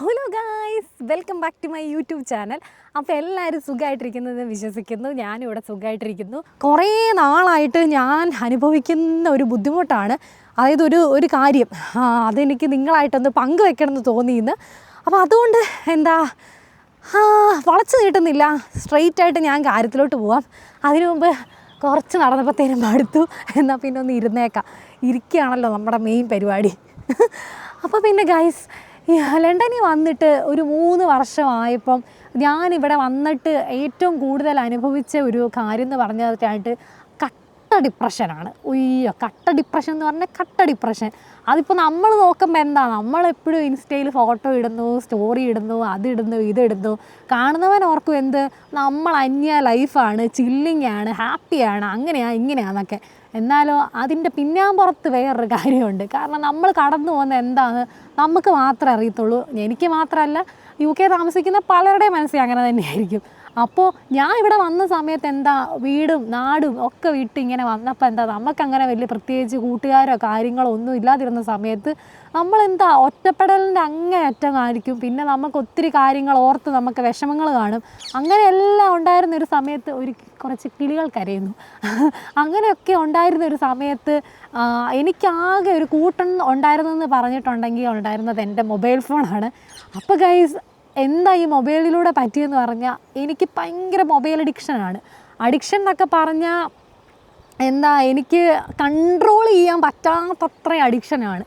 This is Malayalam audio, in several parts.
Hello guys welcome back to my YouTube channel. അപ്പോൾ എല്ലാവരും സുഖമായിട്ടിരിക്കുന്നത് വിശ്വസിക്കുന്നു. ഞാനും ഇവിടെ സുഖമായിട്ടിരിക്കുന്നു കുറേ നാളായിട്ട് ഞാൻ അനുഭവിക്കുന്ന ഒരു ബുദ്ധിമുട്ടാണ്. അതായത് ഒരു ഒരു കാര്യം. അതെനിക്ക് നിങ്ങളായിട്ടൊന്ന് പങ്കുവെക്കണമെന്ന് തോന്നിയിന്ന്. അപ്പോൾ അതുകൊണ്ട് എന്താ വളച്ചു നീട്ടുന്നില്ല. സ്ട്രെയിറ്റായിട്ട് ഞാൻ കാര്യത്തിലോട്ട് പോവാം. അതിനു മുമ്പ് കുറച്ച് നടന്നപ്പോഴത്തേനും മടുത്തു. എന്നാൽ പിന്നെ ഒന്ന് ഇരുന്നേക്കാം. ഇരിക്കുകയാണല്ലോ നമ്മുടെ മെയിൻ പരിപാടി. അപ്പോൾ പിന്നെ ഈ ലണ്ടനിൽ വന്നിട്ട് ഒരു മൂന്ന് വർഷമായപ്പം ഞാനിവിടെ വന്നിട്ട് ഏറ്റവും കൂടുതൽ അനുഭവിച്ച ഒരു കാര്യം എന്ന് പറഞ്ഞതായിട്ട് കട്ട ഡിപ്രഷനാണ്. ഉയ്യോ കട്ട ഡിപ്രഷൻ എന്ന് പറഞ്ഞാൽ കട്ട ഡിപ്രഷൻ. അതിപ്പോൾ നമ്മൾ നോക്കുമ്പോൾ എന്താ? നമ്മളെപ്പോഴും ഇൻസ്റ്റയിൽ ഫോട്ടോ ഇടുന്നു സ്റ്റോറി ഇടുന്നു അതിടുന്നു ഇതിടുന്നു കാണുന്നവൻ ഓർക്കും എന്ത്? നമ്മൾ അന്യ ലൈഫാണ് ചില്ലിങ്ങാണ് ഹാപ്പിയാണ് അങ്ങനെയാണ് ഇങ്ങനെയാന്നൊക്കെ എന്നാലോ അതിന്റെ പിന്നാമ്പുറത്ത് വേറൊരു കാര്യമുണ്ട്. കാരണം നമ്മൾ കടന്നു പോകുന്ന എന്താണ് നമുക്ക് മാത്രമേ അറിയത്തുള്ളൂ. എനിക്ക് മാത്രമല്ല യു കെ താമസിക്കുന്ന പലരുടെയും മനസ്സിൽ അങ്ങനെ തന്നെയായിരിക്കും. അപ്പോൾ ഞാൻ ഇവിടെ വന്ന സമയത്ത് എന്താ വീടും നാടും ഒക്കെ വിട്ട് ഇങ്ങനെ വന്നപ്പോൾ എന്താ നമുക്കങ്ങനെ വലിയ പ്രത്യേകിച്ച് കൂട്ടുകാരോ കാര്യങ്ങളോ ഒന്നും ഇല്ലാതിരുന്ന സമയത്ത് നമ്മളെന്താ ഒറ്റപ്പെടലിന്റെ അങ്ങേയറ്റം ആയിരിക്കും. പിന്നെ നമുക്ക് ഒത്തിരി കാര്യങ്ങൾ ഓർത്ത് നമുക്ക് വിഷമങ്ങൾ കാണും. അങ്ങനെയെല്ലാം ഉണ്ടായിരുന്ന ഒരു സമയത്ത് ഒരു കുറച്ച് കിളികൾ കരയുന്നു. അങ്ങനെയൊക്കെ ഉണ്ടായിരുന്ന ഒരു സമയത്ത് എനിക്കാകെ ഒരു കൂട്ടം ഉണ്ടായിരുന്നെന്ന് പറഞ്ഞിട്ടുണ്ടെങ്കിൽ ഉണ്ടായിരുന്നത് എന്റെ മൊബൈൽ ഫോണാണ്. അപ്പോൾ ഗൈസ് എന്താ ഈ മൊബൈലിലൂടെ പറ്റിയെന്ന് പറഞ്ഞാൽ എനിക്ക് ഭയങ്കര മൊബൈൽ അഡിക്ഷനാണ് അഡിക്ഷൻ എന്നൊക്കെ പറഞ്ഞാൽ എന്താ എനിക്ക് കൺട്രോൾ ചെയ്യാൻ പറ്റാത്തത്ര അഡിക്ഷനാണ്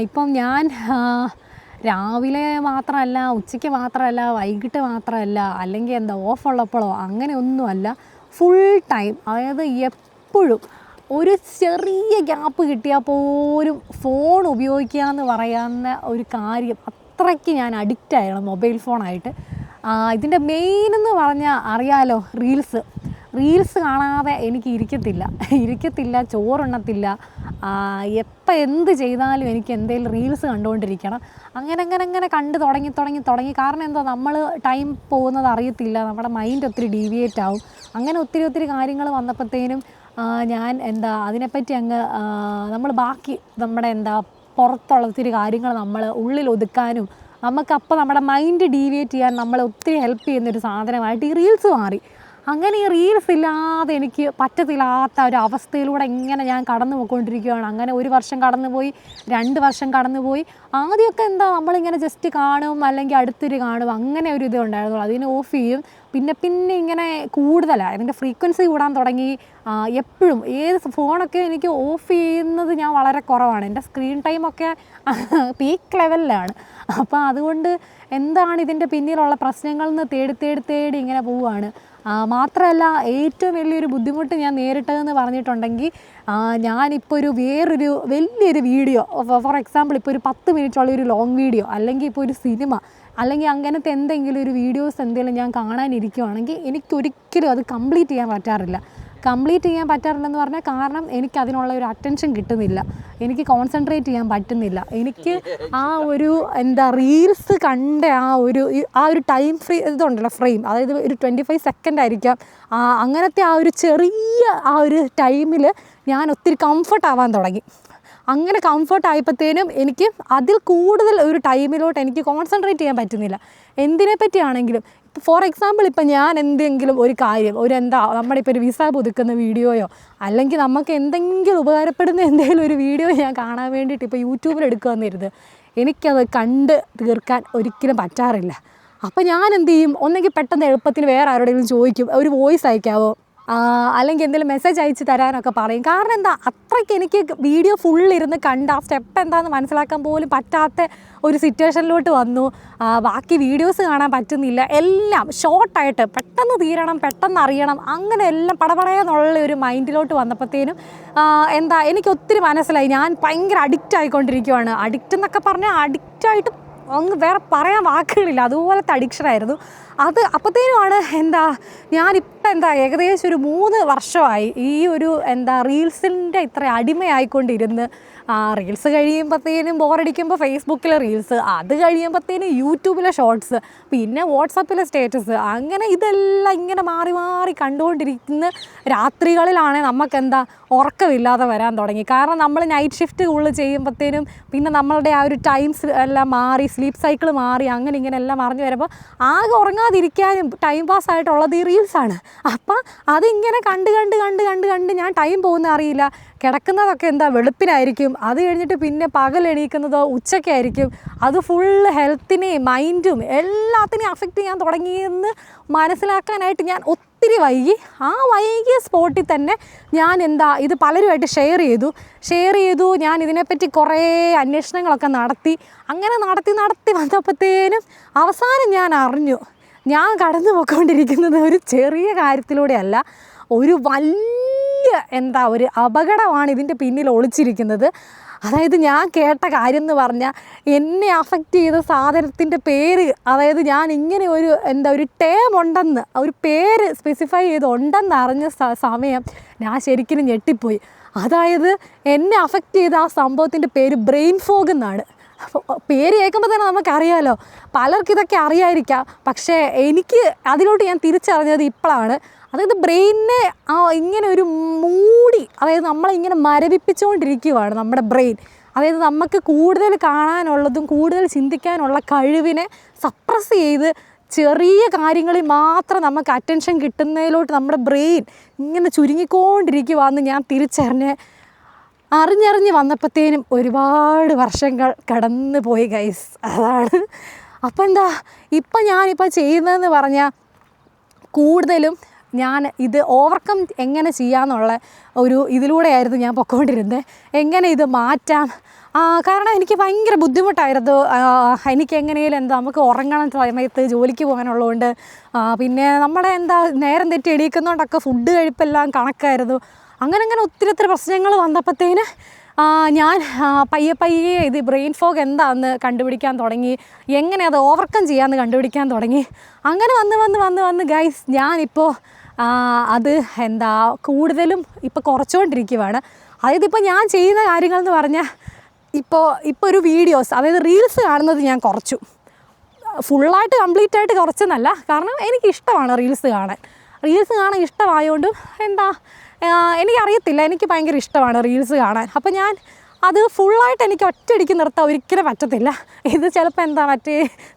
ഇപ്പം ഞാൻ രാവിലെ മാത്രമല്ല ഉച്ചയ്ക്ക് മാത്രമല്ല വൈകിട്ട് മാത്രമല്ല അല്ലെങ്കിൽ എന്താ ഓഫ് ഉള്ളപ്പോഴോ അങ്ങനെ ഒന്നുമല്ല ഫുൾ ടൈം അതായത് എപ്പോഴും ഒരു ചെറിയ ഗ്യാപ്പ് കിട്ടിയാൽ പോലും ഫോൺ ഉപയോഗിക്കുക എന്ന് പറയാവുന്ന ഒരു കാര്യം. അത്രയ്ക്ക് ഞാൻ അഡിക്റ്റ് ആയിരുന്നു മൊബൈൽ ഫോണായിട്ട് ഇതിന്റെ മെയിൻ എന്ന് പറഞ്ഞാൽ അറിയാലോ റീൽസ് റീൽസ് കാണാതെ എനിക്ക് ഇരിക്കത്തില്ല. ഇരിക്കത്തില്ല ചോറുണ്ണത്തില്ല. എപ്പോൾ എന്ത് ചെയ്താലും എനിക്ക് എന്തെങ്കിലും റീൽസ് കണ്ടുകൊണ്ടിരിക്കണം അങ്ങനെ അങ്ങനെ അങ്ങനെ കണ്ട് തുടങ്ങി തുടങ്ങി തുടങ്ങി. കാരണം എന്താ നമ്മൾ ടൈം പോകുന്നത് അറിയത്തില്ല. നമ്മുടെ മൈൻഡ് ഒത്തിരി ഡീവിയേറ്റ് ആവും. അങ്ങനെ ഒത്തിരി ഒത്തിരി കാര്യങ്ങൾ വന്നപ്പോഴത്തേനും ഞാൻ എന്താ അതിനെപ്പറ്റി അങ്ങ് നമ്മൾ ബാക്കി നമ്മുടെ എന്താ പുറത്തുള്ള ഒത്തിരി കാര്യങ്ങൾ നമ്മൾ ഉള്ളിൽ ഒതുക്കാനും നമുക്കപ്പോൾ നമ്മുടെ മൈൻഡ് ഡീവിയേറ്റ് ചെയ്യാൻ നമ്മളെ ഒത്തിരി ഹെൽപ്പ് ചെയ്യുന്നൊരു സാധനമായിട്ട് ഈ റീൽസ് മാറി. അങ്ങനെ ഈ റീൽസ് ഇല്ലാതെ എനിക്ക് പറ്റത്തില്ലാത്ത ഒരു അവസ്ഥയിലൂടെ ഇങ്ങനെ ഞാൻ കടന്നു പോയിക്കൊണ്ടിരിക്കുകയാണ്. അങ്ങനെ ഒരു വർഷം കടന്നുപോയി രണ്ട് വർഷം കടന്നുപോയി. ആദ്യമൊക്കെ എന്താ നമ്മളിങ്ങനെ ജസ്റ്റ് കാണും അല്ലെങ്കിൽ അടുത്തൊരു കാണും. അങ്ങനെ ഒരു ഇത് അതിന് ഓഫ് ചെയ്യും. പിന്നെ പിന്നെ ഇങ്ങനെ കൂടുതലാണ് അതിന്റെ ഫ്രീക്വൻസി കൂടാൻ തുടങ്ങി. എപ്പോഴും ഏത് ഫോണൊക്കെ എനിക്ക് ഓഫ് ചെയ്യുന്നത് ഞാൻ വളരെ കുറവാണ്. എന്റെ സ്ക്രീൻ ടൈമൊക്കെ പീക്ക് ലെവലിലാണ് അപ്പോൾ അതുകൊണ്ട് എന്താണ് ഇതിന്റെ പിന്നിലുള്ള പ്രശ്നങ്ങൾ എന്ന് തേടി തേടി തേടി ഇങ്ങനെ പോവുകയാണ്. മാത്രമല്ല ഏറ്റവും വലിയൊരു ബുദ്ധിമുട്ട് ഞാൻ നേരിട്ടതെന്ന് പറഞ്ഞിട്ടുണ്ടെങ്കിൽ ഞാനിപ്പോൾ ഒരു വേറൊരു വലിയൊരു വീഡിയോ ഫോർ എക്സാമ്പിൾ ഇപ്പോൾ ഒരു പത്ത് മിനിറ്റുള്ള ഒരു ലോങ് വീഡിയോ അല്ലെങ്കിൽ ഇപ്പോൾ ഒരു സിനിമ അല്ലെങ്കിൽ അങ്ങനത്തെ എന്തെങ്കിലും ഒരു വീഡിയോസ് എന്തെങ്കിലും ഞാൻ കാണാനിരിക്കുവാണെങ്കിൽ എനിക്കൊരിക്കലും അത് കംപ്ലീറ്റ് ചെയ്യാൻ പറ്റാറില്ല. കംപ്ലീറ്റ് ചെയ്യാൻ പറ്റാറില്ലെന്ന് പറഞ്ഞാൽ കാരണം എനിക്ക് അതിനുള്ള ഒരു അറ്റൻഷൻ കിട്ടുന്നില്ല. എനിക്ക് കോൺസെൻട്രേറ്റ് ചെയ്യാൻ പറ്റുന്നില്ല. എനിക്ക് ആ ഒരു എന്താ റീൽസ് കണ്ട ആ ഒരു ആ ഒരു ടൈം ഫ്രീ ഇതുണ്ടല്ലോ ഫ്രെയിം അതായത് ഒരു ട്വന്റി ഫൈവ് സെക്കൻഡ് ആയിരിക്കാം അങ്ങനത്തെ ആ ഒരു ചെറിയ ആ ഒരു ടൈമിൽ ഞാൻ ഒത്തിരി കംഫർട്ട് ആവാൻ തുടങ്ങി. അങ്ങനെ കംഫർട്ട് ആയപ്പോഴത്തേനും എനിക്ക് അതിൽ കൂടുതൽ ഒരു ടൈമിലോട്ട് എനിക്ക് കോൺസെൻട്രേറ്റ് ചെയ്യാൻ പറ്റുന്നില്ല. എന്തിനെ പറ്റിയാണെങ്കിലും ഇപ്പോൾ ഫോർ എക്സാമ്പിൾ ഇപ്പം ഞാൻ എന്തെങ്കിലും ഒരു കാര്യം ഒരു എന്താ നമ്മുടെ ഇപ്പോൾ ഒരു വിസ പുതുക്കുന്ന വീഡിയോയോ അല്ലെങ്കിൽ നമുക്ക് എന്തെങ്കിലും ഉപകാരപ്പെടുന്ന എന്തെങ്കിലും ഒരു വീഡിയോ ഞാൻ കാണാൻ വേണ്ടിയിട്ട് ഇപ്പോൾ യൂട്യൂബിൽ എടുക്കുക എന്നിരുത് എനിക്കത് കണ്ട് തീർക്കാൻ ഒരിക്കലും പറ്റാറില്ല. അപ്പോൾ ഞാൻ എന്ത് ചെയ്യും? ഒന്നെങ്കിൽ പെട്ടെന്ന് എളുപ്പത്തിൽ വേറെ ആരോടെങ്കിലും ചോദിക്കും ഒരു വോയിസ് അയക്കാവോ? അല്ലെങ്കിൽ എന്തെങ്കിലും മെസ്സേജ് അയച്ച് തരാനൊക്കെ പറയും. കാരണം എന്താ? അത്രയ്ക്ക് എനിക്ക് വീഡിയോ ഫുൾ ഇരുന്ന് കണ്ട് ആ സ്റ്റെപ്പ് എന്താണെന്ന് മനസ്സിലാക്കാൻ പോലും പറ്റാത്ത ഒരു സിറ്റുവേഷനിലോട്ട് വന്നു. ബാക്കി വീഡിയോസ് കാണാൻ പറ്റുന്നില്ല. എല്ലാം ഷോർട്ടായിട്ട് പെട്ടെന്ന് തീരണം പെട്ടെന്ന് അറിയണം. അങ്ങനെ എല്ലാം പടപടയെന്നുള്ള ഒരു മൈൻഡിലോട്ട് വന്നപ്പോഴത്തേനും എന്താ? എനിക്ക് ഒത്തിരി മനസ്സിലായി. ഞാൻ ഭയങ്കര അഡിക്റ്റ് ആയിക്കൊണ്ടിരിക്കുകയാണ് അഡിക്റ്റ് എന്നൊക്കെ പറഞ്ഞാൽ അഡിക്റ്റായിട്ട് അങ്ങ് വേറെ പറയാൻ വാക്കുകളില്ല. അതുപോലത്തെ അഡിക്ഷനായിരുന്നു അത് അപ്പോഴത്തേനുമാണ് എന്താ ഞാനിപ്പോൾ എന്താ ഏകദേശം ഒരു മൂന്ന് വർഷമായി ഈ ഒരു എന്താ റീൽസിന്റെ ഇത്ര അടിമയായിക്കൊണ്ടിരുന്ന്. ആ റീൽസ് കഴിയുമ്പോഴത്തേനും ബോറടിക്കുമ്പോൾ ഫേസ്ബുക്കിലെ റീൽസ് അത് കഴിയുമ്പോഴത്തേനും യൂട്യൂബിലെ ഷോർട്സ് പിന്നെ വാട്സപ്പിലെ സ്റ്റേറ്റസ്. അങ്ങനെ ഇതെല്ലാം ഇങ്ങനെ മാറി മാറി കണ്ടുകൊണ്ടിരിക്കുന്ന രാത്രികളിലാണ് നമുക്കെന്താ ഉറക്കമില്ലാതെ വരാൻ തുടങ്ങി. കാരണം നമ്മൾ നൈറ്റ് ഷിഫ്റ്റ് കൂടുതൽ ചെയ്യുമ്പോഴത്തേനും പിന്നെ നമ്മളുടെ ആ ഒരു ടൈംസ് എല്ലാം മാറി സ്ലീപ്പ് സൈക്കിൾ മാറി അങ്ങനെ ഇങ്ങനെ എല്ലാം മറിഞ്ഞു വരുമ്പോൾ ആകെ ഉറങ്ങാതിരിക്കാനും ടൈം പാസ് ആയിട്ടുള്ളത് ഈ റീൽസാണ് അപ്പം അതിങ്ങനെ കണ്ട് കണ്ട് കണ്ട് കണ്ട് കണ്ട് ഞാൻ ടൈം പോകുന്ന അറിയില്ല. കിടക്കുന്നതൊക്കെ എന്താ വെളുപ്പിനായിരിക്കും. അത് കഴിഞ്ഞിട്ട് പിന്നെ പകൽ എണീക്കുന്നതോ ഉച്ചയ്ക്കായിരിക്കും അത് ഫുള്ള് ഹെൽത്തിനെയും മൈൻഡും എല്ലാത്തിനെയും അഫക്റ്റ് ചെയ്യാൻ തുടങ്ങിയെന്ന് മനസ്സിലാക്കാനായിട്ട് ഞാൻ ഒത്തിരി വൈകി ആ വൈകിയ സ്പോട്ടിൽ തന്നെ ഞാൻ എന്താ ഇത് പലരുമായിട്ട് ഷെയർ ചെയ്തു. ഷെയർ ചെയ്തു ഞാൻ ഇതിനെപ്പറ്റി കുറേ അന്വേഷണങ്ങളൊക്കെ നടത്തി. അങ്ങനെ നടത്തി നടത്തി വന്നപ്പോഴത്തേനും അവസാനം ഞാൻ അറിഞ്ഞു. ഞാൻ കടന്നു പോയിക്കൊണ്ടിരിക്കുന്നത് ഒരു ചെറിയ കാര്യത്തിലൂടെയല്ല ഒരു വലിയ എന്താ ഒരു അപകടമാണ് ഇതിന്റെ പിന്നിൽ ഒളിച്ചിരിക്കുന്നത്. അതായത് ഞാൻ കേട്ട കാര്യം എന്ന് പറഞ്ഞാൽ എന്നെ അഫക്റ്റ് ചെയ്ത സാധനത്തിന്റെ പേര് അതായത് ഞാൻ ഇങ്ങനെ ഒരു എന്താ ഒരു ടേം ഉണ്ടെന്ന് ഒരു പേര് സ്പെസിഫൈ ചെയ്ത് ഉണ്ടെന്ന് അറിഞ്ഞ സമയം ഞാൻ ശരിക്കും ഞെട്ടിപ്പോയി. അതായത് എന്നെ അഫക്റ്റ് ചെയ്ത ആ സംഭവത്തിന്റെ പേര് ബ്രെയിൻ ഫോഗ് എന്നാണ്. പേര് കേൾക്കുമ്പോൾ തന്നെ നമുക്കറിയാമല്ലോ പലർക്കും ഇതൊക്കെ അറിയായിരിക്കാം. പക്ഷേ എനിക്ക് അതിലോട്ട് ഞാൻ തിരിച്ചറിഞ്ഞത് ഇപ്പോഴാണ് അതായത് ബ്രെയിനിനെ ആ ഇങ്ങനെ ഒരു മൂടി അതായത് നമ്മളിങ്ങനെ മരവിപ്പിച്ചുകൊണ്ടിരിക്കുകയാണ് നമ്മുടെ ബ്രെയിൻ. അതായത് നമുക്ക് കൂടുതൽ കാണാനുള്ളതും കൂടുതൽ ചിന്തിക്കാനുള്ള കഴിവിനെ സപ്രസ് ചെയ്ത് ചെറിയ കാര്യങ്ങളിൽ മാത്രം നമുക്ക് അറ്റൻഷൻ കിട്ടുന്നതിലോട്ട് നമ്മുടെ ബ്രെയിൻ ഇങ്ങനെ ചുരുങ്ങിക്കൊണ്ടിരിക്കുവാന്ന് ഞാൻ തിരിച്ചറിഞ്ഞ് അറിഞ്ഞറിഞ്ഞ് വന്നപ്പോഴത്തേനും ഒരുപാട് വർഷങ്ങൾ കടന്നു പോയി ഗൈസ് അതാണ്. അപ്പോൾ എന്താ ഇപ്പം ഞാനിപ്പോൾ ചെയ്യുന്നതെന്ന് പറഞ്ഞാൽ കൂടുതലും ഞാൻ ഇത് ഓവർകം എങ്ങനെ ചെയ്യാമെന്നുള്ള ഒരു ഇതിലൂടെയായിരുന്നു ഞാൻ പൊയ്ക്കൊണ്ടിരുന്നത് എങ്ങനെ ഇത് മാറ്റാം? കാരണം എനിക്ക് ഭയങ്കര ബുദ്ധിമുട്ടായിരുന്നു. എനിക്ക് എങ്ങനെയും എന്താ നമുക്ക് ഉറങ്ങണ സമയത്ത് ജോലിക്ക് പോകാനുള്ളതുകൊണ്ട്. പിന്നെ നമ്മുടെ എന്താ നേരം തെറ്റി എണീക്കുന്നതുകൊണ്ടൊക്കെ ഫുഡ് കഴിപ്പെല്ലാം കണക്കായിരുന്നു. അങ്ങനെ അങ്ങനെ ഒത്തിരി ഒത്തിരി പ്രശ്നങ്ങൾ വന്നപ്പോഴത്തേന് ഞാൻ പയ്യെ പയ്യെ ഇത് ബ്രെയിൻ ഫോഗ് എന്താണെന്ന് കണ്ടുപിടിക്കാൻ തുടങ്ങി. എങ്ങനെ അത് ഓവർകം ചെയ്യാമെന്ന് കണ്ടുപിടിക്കാൻ തുടങ്ങി. അങ്ങനെ വന്ന് വന്ന് വന്ന് വന്ന് ഗൈസ് ഞാനിപ്പോൾ അത് എന്താ കൂടുതലും ഇപ്പോൾ കുറച്ചുകൊണ്ടിരിക്കുവാണ്. അതായത് ഇപ്പോൾ ഞാൻ ചെയ്യുന്ന കാര്യങ്ങൾ എന്ന് പറഞ്ഞാൽ ഇപ്പോൾ ഇപ്പോൾ ഒരു വീഡിയോസ് അതായത് റീൽസ് കാണുന്നത് ഞാൻ കുറച്ചു. ഫുള്ളായിട്ട് കംപ്ലീറ്റ് ആയിട്ട് കുറച്ചെന്നല്ല കാരണം എനിക്ക് ഇഷ്ടമാണ് റീൽസ് കാണാൻ. റീൽസ് കാണാൻ ഇഷ്ടമായതുകൊണ്ട് എന്താ എനിക്കറിയത്തില്ല എനിക്ക് ഭയങ്കര ഇഷ്ടമാണ് റീൽസ് കാണാൻ. അപ്പോൾ ഞാൻ അത് ഫുള്ളായിട്ട് എനിക്ക് ഒറ്റയടിക്ക് നിർത്താൻ ഒരിക്കലും പറ്റത്തില്ല. ഇത് ചിലപ്പോൾ എന്താ മറ്റേ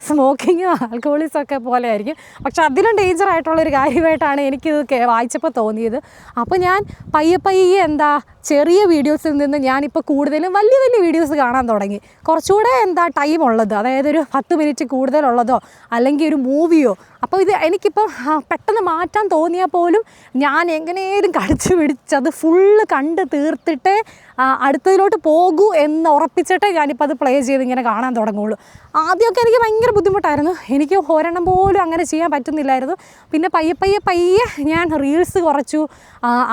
സ്മോക്കിങ്ങും ആൽക്കഹോളിസം ഒക്കെ പോലെ ആയിരിക്കും. പക്ഷെ അതിലും ഡേഞ്ചർ ആയിട്ടുള്ളൊരു കാര്യമായിട്ടാണ് എനിക്കിത് വായിച്ചപ്പോൾ തോന്നിയത്. അപ്പോൾ ഞാൻ പയ്യെ പയ്യെ എന്താ ചെറിയ വീഡിയോസിൽ നിന്ന് ഞാനിപ്പോൾ കൂടുതലും വലിയ വലിയ വീഡിയോസ് കാണാൻ തുടങ്ങി. കുറച്ചുകൂടെ എന്താ ടൈം ഉള്ളത്? അതായത് ഒരു പത്ത് മിനിറ്റ് കൂടുതലുള്ളതോ അല്ലെങ്കിൽ ഒരു മൂവിയോ? അപ്പോൾ ഇത് എനിക്കിപ്പോൾ ആ, പെട്ടെന്ന് മാറ്റാൻ തോന്നിയാൽ പോലും ഞാൻ എങ്ങനെയും കടിച്ചു പിടിച്ചത് ഫുള്ള് കണ്ട് തീർത്തിട്ടേ അടുത്തതിലോട്ട് പോകൂ എന്ന് ഉറപ്പിച്ചിട്ടേ ഞാനിപ്പോൾ അത് പ്ലേ ചെയ്ത് ഇങ്ങനെ കാണാൻ തുടങ്ങുള്ളൂ. ആദ്യമൊക്കെ എനിക്ക് ഭയങ്കര ബുദ്ധിമുട്ടായിരുന്നു. എനിക്ക് ഒരെണ്ണം പോലും അങ്ങനെ ചെയ്യാൻ പറ്റുന്നില്ലായിരുന്നു. പിന്നെ പയ്യെ പയ്യെ പയ്യെ ഞാൻ റീൽസ് കുറച്ചു.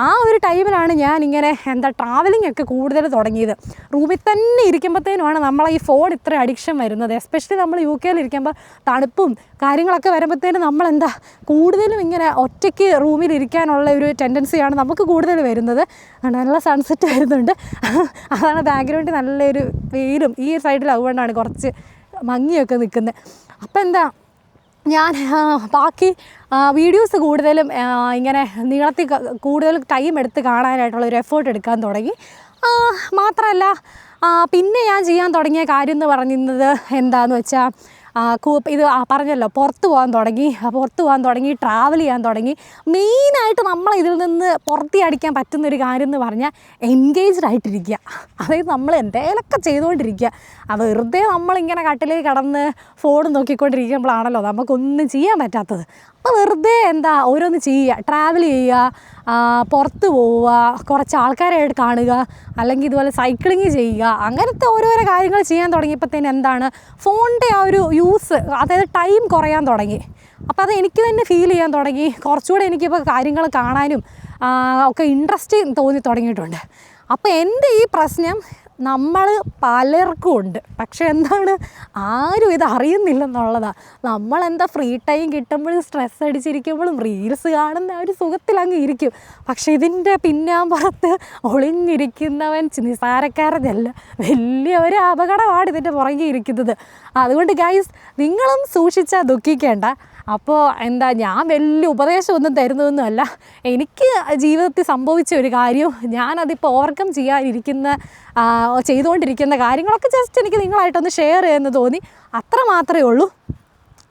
ആ ഒരു ടൈമിലാണ് ഞാൻ ഇങ്ങനെ എന്താ ട്രാവലിംഗ് ഒക്കെ കൂടുതൽ തുടങ്ങിയത്. റൂമിൽ തന്നെ ഇരിക്കുമ്പോഴത്തേനുമാണ് നമ്മളെ ഈ ഫോൺ ഇത്ര അഡിക്ഷൻ വരുന്നത്. എസ്പെഷ്യലി നമ്മൾ യു കെയിൽ ഇരിക്കുമ്പോൾ തണുപ്പും കാര്യങ്ങളൊക്കെ വരുമ്പോഴത്തേനും നമ്മളെന്താ കൂടുതലും ഇങ്ങനെ ഒറ്റയ്ക്ക് റൂമിൽ ഇരിക്കാനുള്ള ഒരു ടെൻഡൻസിയാണ് നമുക്ക് കൂടുതൽ വരുന്നത്. നല്ല സൺസെറ്റ് വരുന്നുണ്ട് അതാണ് ബാക്ക്ഗ്രൗണ്ടിൽ നല്ലൊരു വെയിലും ഈ സൈഡിൽ അതുകൊണ്ടാണ് കുറച്ച് മങ്ങിയൊക്കെ നിൽക്കുന്നത് അപ്പോൾ എന്താ ഞാൻ ബാക്കി വീഡിയോസ് കൂടുതലും ഇങ്ങനെ നീളത്തിൽ കൂടുതൽ ടൈം എടുത്ത് കാണാനായിട്ടുള്ള ഒരു എഫേർട്ട് എടുക്കാൻ തുടങ്ങി. മാത്രമല്ല പിന്നെ ഞാൻ ചെയ്യാൻ തുടങ്ങിയ കാര്യം എന്ന് പറയുന്നത് എന്താണെന്ന് വെച്ചാൽ ഇത് പറഞ്ഞല്ലോ പുറത്ത് പോകാൻ തുടങ്ങി പുറത്ത് പോകാൻ തുടങ്ങി ട്രാവൽ ചെയ്യാൻ തുടങ്ങി. മെയിനായിട്ട് നമ്മൾ ഇതിൽ നിന്ന് പുറത്തി അടിക്കാൻ പറ്റുന്ന ഒരു കാര്യം എന്ന് പറഞ്ഞാൽ എൻഗേജ്ഡ് ആയിട്ടിരിക്കുക. അതായത് നമ്മൾ എന്തെങ്കിലുമൊക്കെ ചെയ്തുകൊണ്ടിരിക്കുക. ആ വെറുതെ നമ്മളിങ്ങനെ കട്ടിലേക്ക് കടന്ന് ഫോൺ നോക്കിക്കൊണ്ടിരിക്കുമ്പോഴാണല്ലോ നമുക്കൊന്നും ചെയ്യാൻ പറ്റാത്തത്. അപ്പോൾ വെറുതെ എന്താ ഓരോന്ന് ചെയ്യുക ട്രാവൽ ചെയ്യുക പുറത്ത് പോവുക കുറച്ച് ആൾക്കാരായിട്ട് കാണുക അല്ലെങ്കിൽ ഇതുപോലെ സൈക്ലിങ് ചെയ്യുക അങ്ങനത്തെ ഓരോരോ കാര്യങ്ങൾ ചെയ്യാൻ തുടങ്ങിയപ്പോഴത്തേന് എന്താണ് ഫോണിന്റെ ആ ഒരു യൂസ് അതായത് ടൈം കുറയാൻ തുടങ്ങി. അപ്പോൾ അത് എനിക്ക് തന്നെ ഫീൽ ചെയ്യാൻ തുടങ്ങി. കുറച്ചുകൂടെ എനിക്കിപ്പോൾ കാര്യങ്ങൾ കാണാനും ഒക്കെ ഇൻട്രസ്റ്റ് തോന്നി തുടങ്ങിയിട്ടുണ്ട്. അപ്പോൾ എന്റെ ഈ പ്രശ്നം നമ്മൾ പലർക്കും ഉണ്ട്. പക്ഷെ എന്താണ്? ആരും ഇത് അറിയുന്നില്ലെന്നുള്ളതാണ് നമ്മളെന്താ ഫ്രീ ടൈം കിട്ടുമ്പോഴും സ്ട്രെസ് അടിച്ചിരിക്കുമ്പോഴും റീൽസ് കാണുന്ന ആ ഒരു സുഖത്തിലങ്ങ് ഇരിക്കും. പക്ഷെ ഇതിന്റെ പിന്നാമ്പുറത്ത് ഒളിഞ്ഞിരിക്കുന്നവൻ നിസാരക്കാരതല്ല വലിയ ഒരു അപകടമാണ് ഇതിന്റെ പുറകെ ഇരിക്കുന്നത്. അതുകൊണ്ട് ഗൈസ് നിങ്ങളും സൂക്ഷിച്ചാൽ ദുഃഖിക്കേണ്ട. അപ്പോൾ എന്താ ഞാൻ വലിയ ഉപദേശമൊന്നും തരുന്നതൊന്നുമല്ല. എനിക്ക് ജീവിതത്തിൽ സംഭവിച്ച ഒരു കാര്യവും ഞാനതിപ്പോൾ ഓവർകം ചെയ്യാനിരിക്കുന്ന ചെയ്തുകൊണ്ടിരിക്കുന്ന കാര്യങ്ങളൊക്കെ ജസ്റ്റ് എനിക്ക് നിങ്ങളായിട്ടൊന്ന് ഷെയർ ചെയ്യുമെന്ന് തോന്നി. അത്ര മാത്രമേ ഉള്ളൂ.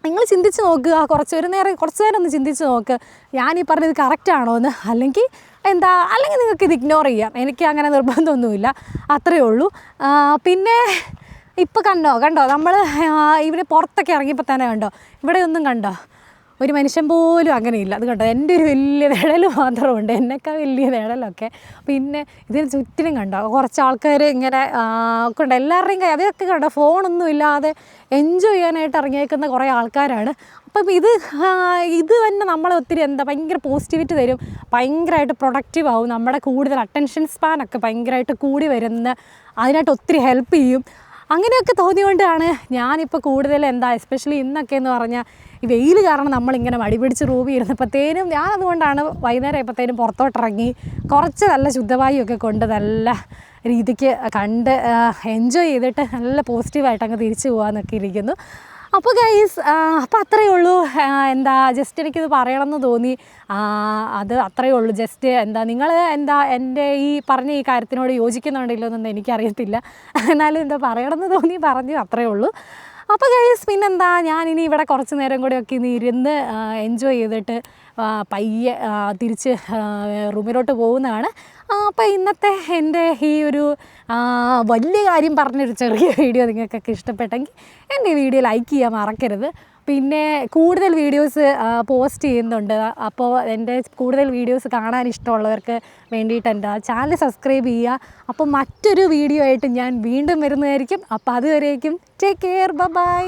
നിങ്ങൾ ചിന്തിച്ച് നോക്കുക കുറച്ച് ഒരു നേരം കുറച്ച് നേരം ഒന്ന് ചിന്തിച്ച് നോക്ക്. ഞാൻ ഈ പറഞ്ഞത് കറക്റ്റാണോ എന്ന് അല്ലെങ്കിൽ എന്താ അല്ലെങ്കിൽ നിങ്ങൾക്ക് ഇത് ഇഗ്നോർ ചെയ്യാം. എനിക്ക് അങ്ങനെ നിർബന്ധമൊന്നുമില്ല. അത്രയേ ഉള്ളൂ. പിന്നെ ഇപ്പോൾ കണ്ടോ കണ്ടോ? നമ്മൾ ഇവിടെ പുറത്തൊക്കെ ഇറങ്ങിയപ്പോൾ തന്നെ കണ്ടോ? ഇവിടെ ഒന്നും കണ്ടോ. ഒരു മനുഷ്യൻ പോലും അങ്ങനെയില്ല. അത് കണ്ടോ? എന്റെ ഒരു വലിയ നിഴൽ മാത്രമുണ്ട്. എന്നൊക്കെ വലിയ നിഴലൊക്കെ. പിന്നെ ഇതിന് ചുറ്റിനും കണ്ടോ? കുറച്ച് ആൾക്കാർ ഇങ്ങനെ ഉണ്ട്. എല്ലാവരുടെയും കൈ അതൊക്കെ കണ്ടോ? ഫോണൊന്നും ഇല്ലാതെ എൻജോയ് ചെയ്യാനായിട്ട് ഇറങ്ങിയേക്കുന്ന കുറേ ആൾക്കാരാണ്. അപ്പം ഇത് ഇത് തന്നെ നമ്മളെ ഒത്തിരി എന്താ ഭയങ്കര പോസിറ്റിവിറ്റി തരും. ഭയങ്കരമായിട്ട് പ്രൊഡക്റ്റീവ് ആവും. നമ്മുടെ കൂടുതൽ അറ്റൻഷൻ സ്പാനൊക്കെ ഭയങ്കരമായിട്ട് കൂടി വരുന്ന അതിനായിട്ട് ഒത്തിരി ഹെൽപ്പ് ചെയ്യും. അങ്ങനെയൊക്കെ തോന്നിയുകൊണ്ടാണ് ഞാനിപ്പോൾ കൂടുതൽ എന്താ എസ്പെഷ്യലി ഇന്നൊക്കെ എന്ന് പറഞ്ഞാൽ ഈ വെയിൽ കാരണം നമ്മളിങ്ങനെ മടി പിടിച്ച് റൂമിൽ ഇരുന്നപ്പോഴത്തേനും ഞാൻ അതുകൊണ്ടാണ് വൈകുന്നേരം ആയപ്പോഴത്തേനും പുറത്തോട്ടിറങ്ങി കുറച്ച് നല്ല ശുദ്ധവായുവൊക്കെ കൊണ്ട് നല്ല രീതിക്ക് കണ്ട് എൻജോയ് ചെയ്തിട്ട് നല്ല പോസിറ്റീവായിട്ട് അങ്ങ് തിരിച്ചു പോകാമെന്നൊക്കെ ഇരിക്കുന്നു. അപ്പോൾ ഗൈസ് അപ്പോൾ അത്രയേ ഉള്ളൂ. എന്താ ജസ്റ്റ് എനിക്കിത് പറയണമെന്ന് തോന്നി. അത് അത്രയേ ഉള്ളൂ. ജസ്റ്റ് എന്താ നിങ്ങൾ എന്താ എന്റെ ഈ പറഞ്ഞ ഈ കാര്യത്തിനോട് യോജിക്കുന്നുണ്ടല്ലോ എന്നൊന്നും എനിക്കറിയത്തില്ല. എന്നാലും എന്താ പറയണമെന്ന് തോന്നി പറഞ്ഞു അത്രയേ ഉള്ളൂ. അപ്പോൾ ഗൈസ് പിന്നെന്താ ഞാനിനി ഇവിടെ കുറച്ച് നേരം കൂടെയൊക്കെ ഇന്ന് ഇരുന്ന് എൻജോയ് ചെയ്തിട്ട് പയ്യെ തിരിച്ച് റൂമിലോട്ട് പോകുന്നതാണ്. അപ്പോൾ ഇന്നത്തെ എന്റെ ഈ ഒരു വലിയ കാര്യം പറഞ്ഞൊരു ചെറിയ വീഡിയോ നിങ്ങൾക്കൊക്കെ ഇഷ്ടപ്പെട്ടെങ്കിൽ എന്റെ വീഡിയോ ലൈക്ക് ചെയ്യാൻ മറക്കരുത്. പിന്നെ കൂടുതൽ വീഡിയോസ് പോസ്റ്റ് ചെയ്യുന്നുണ്ട്. അപ്പോൾ എന്റെ കൂടുതൽ വീഡിയോസ് കാണാൻ ഇഷ്ടമുള്ളവർക്ക് വേണ്ടിയിട്ട് എന്റെ ചാനൽ സബ്സ്ക്രൈബ് ചെയ്യുക. അപ്പോൾ മറ്റൊരു വീഡിയോ ആയിട്ട് ഞാൻ വീണ്ടും വരുന്നതായിരിക്കും. അപ്പോൾ അതുവരേക്കും ടേക്ക് കെയർ ബൈ